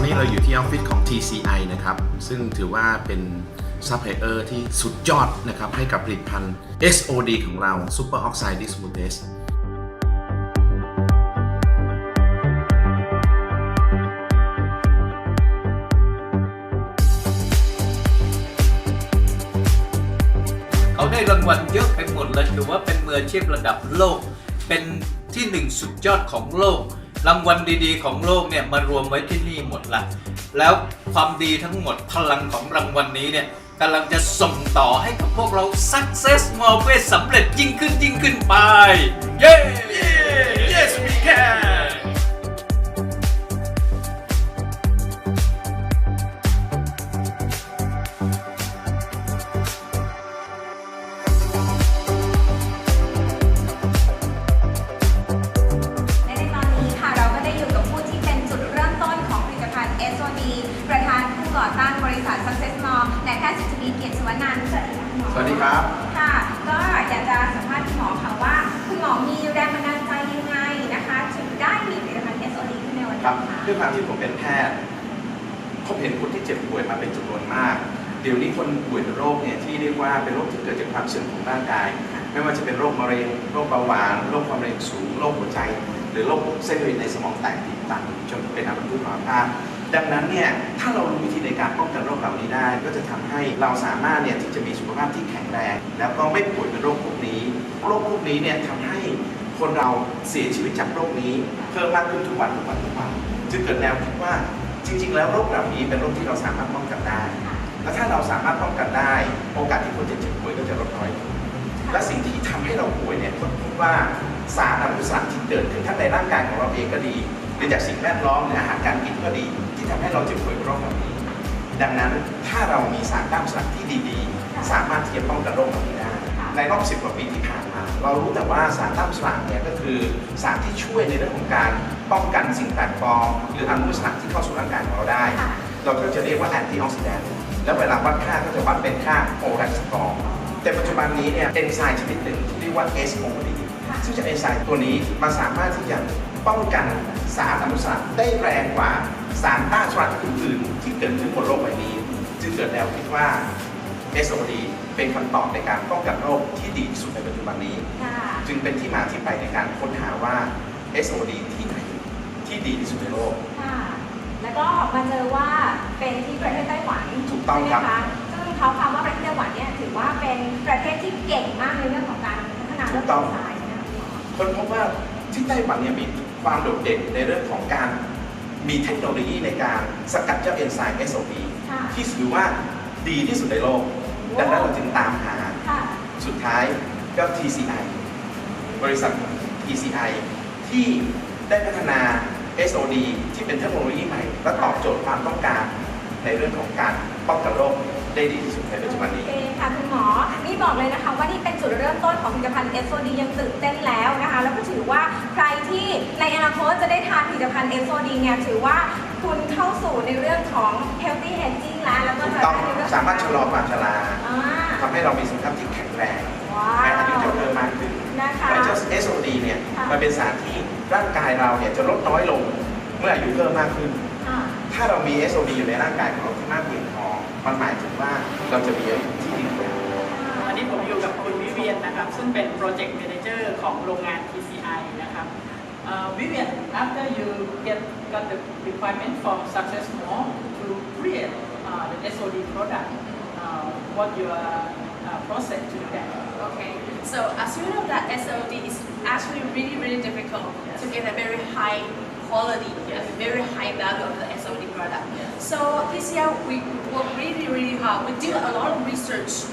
อนนี้เราอยู่ที่ออฟฟิศของ TCI นะครับ ซึ่งถือว่าเป็นซัพพลายเออร์ที่สุดยอดนะครับ ให้กับผลิตภัณฑ์ SOD ของเรา Super Oxide Dismutase เขาได้รางวัลเยอะไปหมดเลยถือว่าเป็นมืออาชีพระดับโลก เป็นที่หนึ่งสุดยอดของโลก รางวัลดีๆ ของโลกเนี่ยมารวมไว้ที่นี่หมดละแล้วความดีทั้งหมดพลังของรางวัลนี้เนี่ยกำลังจะส่งต่อให้กับพวกเรา success more เพื่สำเร็จยิ่งขึ้นยิ่งขึ้นไป เย้ yes we can วัสดีค่ะคุณหมอสวัสดีครับ ค่ะ ก็อยากจะสัมภาษณ์คุณหมอค่ะว่า คุณหมอมีแรงบันดาลใจยังไงนะคะถึงได้มีผลิตภัณฑ์ SOD ขึ้นในวันครันี้บค่ะด้วยความที่ผมเป็นแพทย์พบเห็นคนที่เจ็บป่วยมาเป็นจำนวนมาก เดี๋ยวนี้คนป่วยเป็นโรคเนี่ยที่เรียกว่าเป็นโรคที่เกิดจากความเสื่อมของร่างกาย ไม่ว่าจะเป็นโรคมะเร็ง โรคเบาหวาน โรคความดันสูง โรคหัวใจ หรือโรคเส้นเลือดในสมองแตกตีบตันจนเป็นอัมพฤกษ์อัมพาต ดังนั้นเนี่ยถ้าเรารู้วิธีในการป้องกันโรคเหล่านี้ได้ ก็จะทำให้เราสามารถเนี่ยที่จะมีสุขภาพที่แข็งแรง แล้วก็ไม่ป่วยเป็นโรคพวกนี้โรคพวกนี้เนี่ยทำให้คนเราเสียชีวิตจากโรคนี้ เพิ่มมากขึ้นทุกวันทุกวันทุกวันจึงเกิดแนวคิดว่าจริง ๆ แล้วโรคเหล่านี้เป็นโรคที่เราสามารถป้องกันได้ และถ้าเราสามารถป้องกันได้ โอกาสที่คนจะเจ็บป่วยก็จะลดน้อยและสิ่งที่ทำให้เราป่วยเนี่ยคนพบว่าสารอนุมูลอิสระที่เกิดขึ้นทั้งในร่างกายของเราเองก็ดีหรือจากสิ่งแวดล้อมหรืออาหารการกินก็ดี ที่ทำให้เราเจ็บป่วยกับโรคเหล่านี้ ดังนั้นถ้าเรามีสารต้านอนุมูลอิสระที่ดีๆ สามารถที่จะป้องกันโรคเหล่านี้ได้ ในรอบ 10 กว่าปีที่ผ่านมา เรารู้แต่ว่าสารต้านอนุมูลอิสระเนี่ยก็คือสารที่ช่วยในเรื่องของการป้องกันสิ่งแปลกปลอมหรืออนุมูลอิสระที่เข้าสู่ร่างกายของเราได้ค่ะเราก็จะเรียกว่าแอนตี้ออกซิแดนต์แล้วเวลาวัดค่าก็จะวัดเป็นค่าโอแรกสกอร์แต่ปัจจุบันนี้เนี่ยเอนไซม์ชนิดหนึ่งที่เรียกว่า SOD ค่ะซึ่งจะเอนไซม์ตัวนี้มันสามารถที่จะป้องกันสารอนุมูลอิสระได้แรงกว่า สารต้านอนุมูลอิสระอื่นๆที่เกิดขึ้นบนโลกใบนี้ จึงเกิดแนวคิดว่า SOD เป็นคำตอบในการป้องกันโรคที่ดีที่สุดในปัจจุบันนี้ค่ะจึงเป็นที่มาที่ไปในการค้นหาว่า SOD ที่ไหนที่ดีที่สุดในโลกค่ะแล้วก็มาเจอว่าเป็นที่ประเทศไต้หวันถูกต้องครับใช่ไหมคะซึ่งเขาคำว่าประเทศไต้หวันเนี่ยถือว่าเป็นประเทศที่เก่งมากในเรื่องของการพัฒนาเรื่องดีไซน์ใช่ไหมคะคุณหมอคนพบว่าที่ไต้หวันเนี่ยมีความโดดเด่นในเรื่องของการ มีเทคโนโลยีในการสกัดเจ้าเอนไซม์ SOD ค่ะที่ถือว่าดีที่สุดในโลก ดังนั้นเราจึงตามหา ค่ะ สุดท้ายก็ TCI บริษัท TCI ที่ได้พัฒนา SOD ที่เป็นเทคโนโลยีใหม่ และตอบโจทย์ความต้องการในเรื่องของการป้องกันโรคได้ดีที่สุดในปัจจุบันโอนี้เค ค่ะคุณหมอ นี่บอกเลยนะคะว่านี่เป็นจุดเริ่มต้นของผลิตภัณฑ์ SOD ยังตื่นเต้นแล้วนะคะ แล้วก็ถือว่าใครที่ในอนาคตจะได้ทานผลิตภัณฑ์ SOD เนี่ยถือว่าคุณเข้าสู่ในเรื่องของ healthy aging แล้วแล้วก็ถูกจะต้องได้ในเรื่องสามารถชะลอความชราอ่าทำให้เรามีสุขภาพที่แข็งแรงว้าแม้อายุวจะเพิ่มมากขึ้นนะคะและเจ้า SOD เนี่ยค่ะมันเป็นสารที่ร่างกายเราเนี่ยจะลดน้อยลงเมื่ออายุเพิ่มมากขึ้นอ่าถ้าเรามี SOD อยู่ในร่างกายของเราที่มากเพียงพอมันหมายถึงว่าเราจะมีอายุ กับคุณวิเวียนนะครับ ซึ่งเป็นโปรเจกต์ a ม a นเจอร์ของโรงงาน TCI นะครับวิเวียน after you get got the requirement from Success Mall to create uh, the SOD product uh, what your uh, process to do that Okay, so as you know that SOD is actually really, really difficult to get a very high quality and very high value of the SOD product. So this year we work really, really hard. We do a lot of research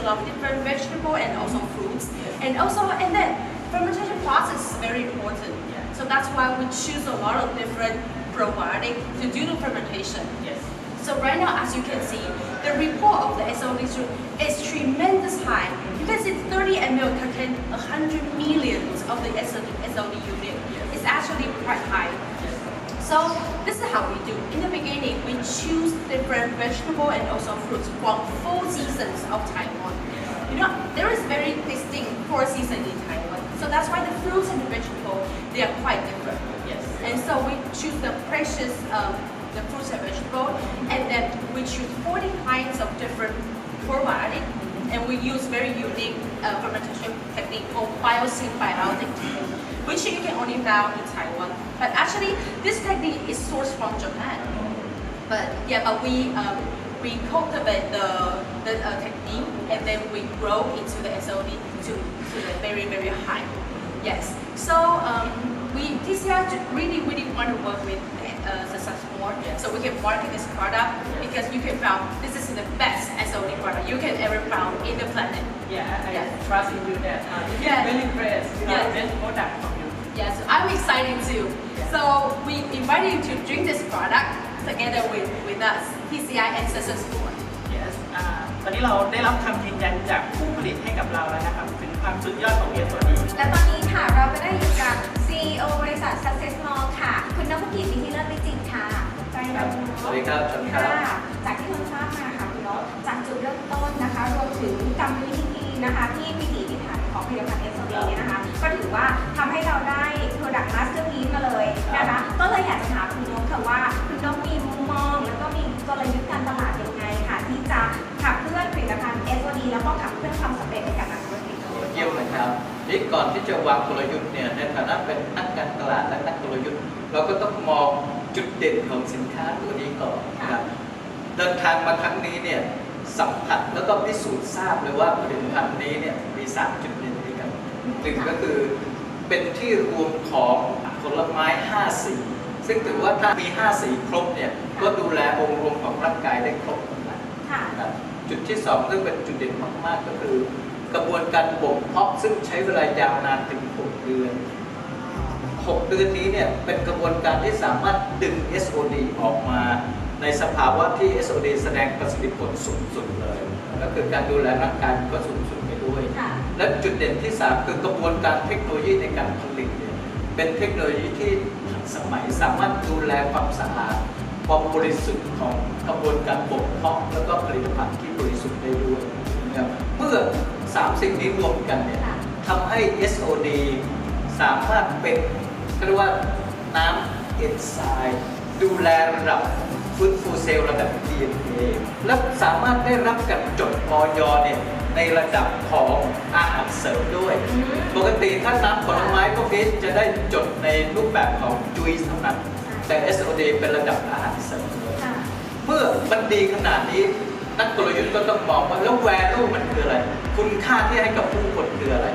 a lot of different vegetable and also fruits. And also, and then fermentation process is very important. So that's why we choose a lot of different probiotic to do the fermentation. yes So right now, as you can see, the report of the SOD is tremendous high because it's 30 ml contain 100 millions of the SOD, unit. It's actually quite high. So this is how we do. In the beginning, we choose different vegetable and also fruits from four seasons of Taiwan. There is very distinct four seasons in Taiwan. So that's why the fruits and the vegetable, they are quite different. yes And so we choose the precious, um, the fruits and vegetable, and then we choose 40 kinds of different probiotic, and we use very unique uh, fermentation technique called biosymbiotic technique, which you can only found in Taiwan. But actually, this technique is sourced from Japan. But yeah, but we um, we cultivate the the uh, technique and then we grow into the SOD to to the very very high. Yes. So um, we ju- really really want to work with uh, success more, so we can market this product because you can found this is the best SOD product you can ever found in the planet. Yeah, I Yeah. trust in you that uh, you Yeah. really you know, Yes. best product from you. Yes, I'm excited too. So we invite you to drink this product together with with us, TCI and Success More. Yes อ่าตอนนี้เราได้รับคำยืนยันจากผู้ผลิตให้กับเราแล้วนะครับถึงความสุดยอดของ SOD และตอนนี้ค่ะเราก็ได้อยู่กับ CEO บริษัท Success Mall ค่ะ คุณนพกิจวิทิเลิศวิจิตรค่ะใจเราเนอะสวัสดีครับเชิญครับค่ะจากที่คุณทราบมาค่ะคุณนพจากจุดเริ่มต้นนะคะรวมถึงกรรมวิธีนะคะที่พิถีพิถันของผลิตภัณฑ์ SOD เนี่ยนะคะ ก็ถือว่าทำให้เราได้ Product Masterpiece มาเลยนะคะก็เลยอยากจะถามคุณนพค่ะว่าคุณนพมีมุมมอง แล้วก็มีกลยุทธ์การตลาดยังไงค่ะ ที่จะขับเคลื่อนผลิตภัณฑ์ SOD แล้วก็ขับเคลื่อนความสำเร็จในการทำธุรกิจเยี่ยมเลยครับนี่ก่อนที่จะวางกลยุทธ์เนี่ยในฐานะเป็นนักการตลาดและนักกลยุทธ์ เราก็ต้องมองจุดเด่นของสินค้าตัวนี้ก่อนนะครับเดินทางมาครั้งนี้เนี่ยสัมผัสแล้วก็พิสูจน์ทราบเลยว่าผลิตภัณฑ์นี้เนี่ยมีสามจุดเด่นด้วยกัน หนึ่งก็คือเป็นที่รวมของผลไม้ 5 สี ซึ่งถือว่าถ้ามี 5 สีครบเนี่ยก็ดูแลองค์รวมของร่างกายได้ครบหมดแล้วค่ะนะครับจุดที่สองซึ่งเป็นจุดเด่นมาก ๆ ก็คือ กระบวนการบ่มเพาะซึ่งใช้เวลายาวนานถึง 6 เดือน 6 เดือนนี้เนี่ยเป็นกระบวนการที่สามารถดึง SOD ออกมา ในสภาวะที่ SOD แสดงประสิทธิผลสูงสุดเลย ก็คือการดูแลร่างกายก็สูงสุดไปด้วยค่ะ และจุดเด่นที่ 3 คือกระบวนการเทคโนโลยีในการผลิตเนี่ยเป็นเทคโนโลยีที่ทันสมัยสามารถดูแลความสะอาดความบริสุทธิ์ของกระบวนการบ่มเพาะแล้วก็ผลิตภัณฑ์ที่บริสุทธิ์ได้ด้วยนะครับเมื่อ 3 สิ่งนี้รวมกันเนี่ยทำให้ SOD สามารถเป็นเรียกว่าน้ำเอนไซม์ดูแลระดับฟื้นฟูเซลล์ระดับ DNA และสามารถได้รับการจด ออยเนี่ยในระดับของอาหารเสริมด้วยอืมปกติถ้าน้ำผลไม้พวกนี้จะได้จดในรูปแบบของจุยส์เท่านั้น แต่ SOD เป็นระดับอาหารเสริมเลยค่ะเมื่อมันดีขนาดนี้นักกลยุทธ์ก็ต้องมองว่าแล้ว value มันคืออะไร คุณค่าที่ให้กับผู้คนคืออะไร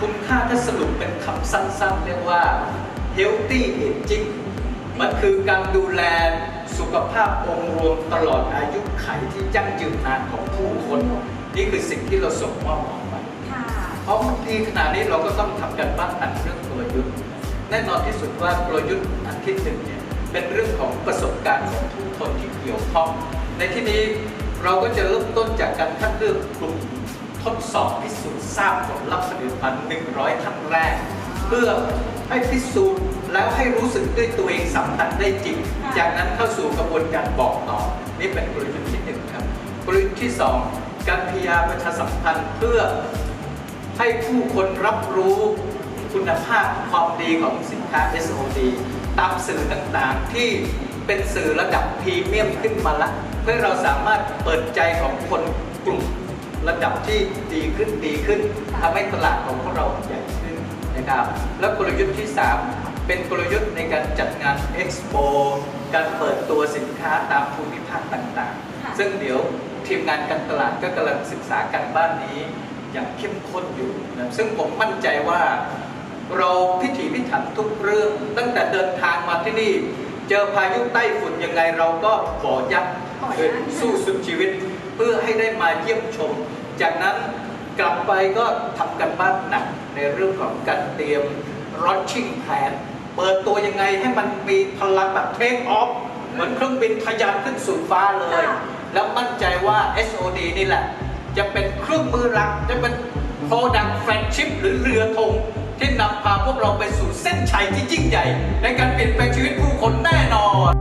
คุณค่าถ้าสรุปเป็นคำสั้นๆ เรียกว่า healthy aging มันคือการดูแล สุขภาพองค์รวมตลอดอายุไขที่ยั่งยืนนานของผู้คน นี่คือสิ่งที่เราส่งมอบออกไปค่ะเพราะบางทีขณะนี้เราก็ต้องทำกันบ้านหนักเรื่องกลยุทธ์แน่นอนที่สุดว่ากลยุทธ์อันที่หนึ่งเนี่ยเป็นเรื่องของประสบการณ์ของทุกคนที่เกี่ยวข้อง ในที่นี้เราก็จะเริ่มต้นจากการคัดเลือกกลุ่มทดสอบพิสูจน์ทราบผลลัพธ์ผลิตภัณฑ์100ท่านแรก เพื่อให้พิสูจน์ แล้วให้รู้สึกด้วยตัวเองสัมผัสได้จริงค่ะจากนั้นเข้าสู่กระบวนการบอกต่อ นี่เป็นกลยุทธ์ที่หนึ่งครับ กลยุทธ์ที่สองการพยายามประชาสัมพันธ์เพื่อให้ผู้คนรับรู้คุณภาพความดีของสินค้า SOD ตามสื่อต่างๆ ที่เป็นสื่อระดับพรีเมียมขึ้นมาละ เพื่อเราสามารถเปิดใจของคนกลุ่มระดับที่ดีขึ้นดีขึ้นทำให้ตลาดของพวกเราใหญ่ขึ้นนะครับ และกลยุทธ์ที่ 3 เป็นกลยุทธ์ในการจัดงานเอ็กซ์โปการเปิดตัวสินค้าตามภูมิภาคต่างค่ะๆซึ่งเดี๋ยวทีมงานการตลาดก็กำลังศึกษากันบ้านนี้อย่างเข้มข้นอยู่นะซึ่งผมมั่นใจว่าเราพิถีพิถันทุกเรื่อง ตั้งแต่เดินทางมาที่นี่ เจอพายุใต้ฝุ่นยังไงเราก็บ่อยักบ่อยักเดินสู้สุดชีวิต เพื่อให้ได้มาเยี่ยมชม จากนั้นกลับไปก็ทำกันบ้านหนักในเรื่องของการเตรียมรอ t ชิ่งแผน เปิดตัวยังไงให้มันมีพลังแบบเทคออฟเหมือนเครื่องบินทะยานขึ้นสู่ฟ้าเลยค่ะแล้วมั่นใจว่า SOD นี่แหละ จะเป็นเครื่องมือหลัก จะเป็น Product Flagship หรือเรือธงที่นำพาพวกเราไปสู่เส้นชัยที่ยิ่งใหญ่ ในการเปลี่ยนแปลงชีวิตผู้คนแน่นอน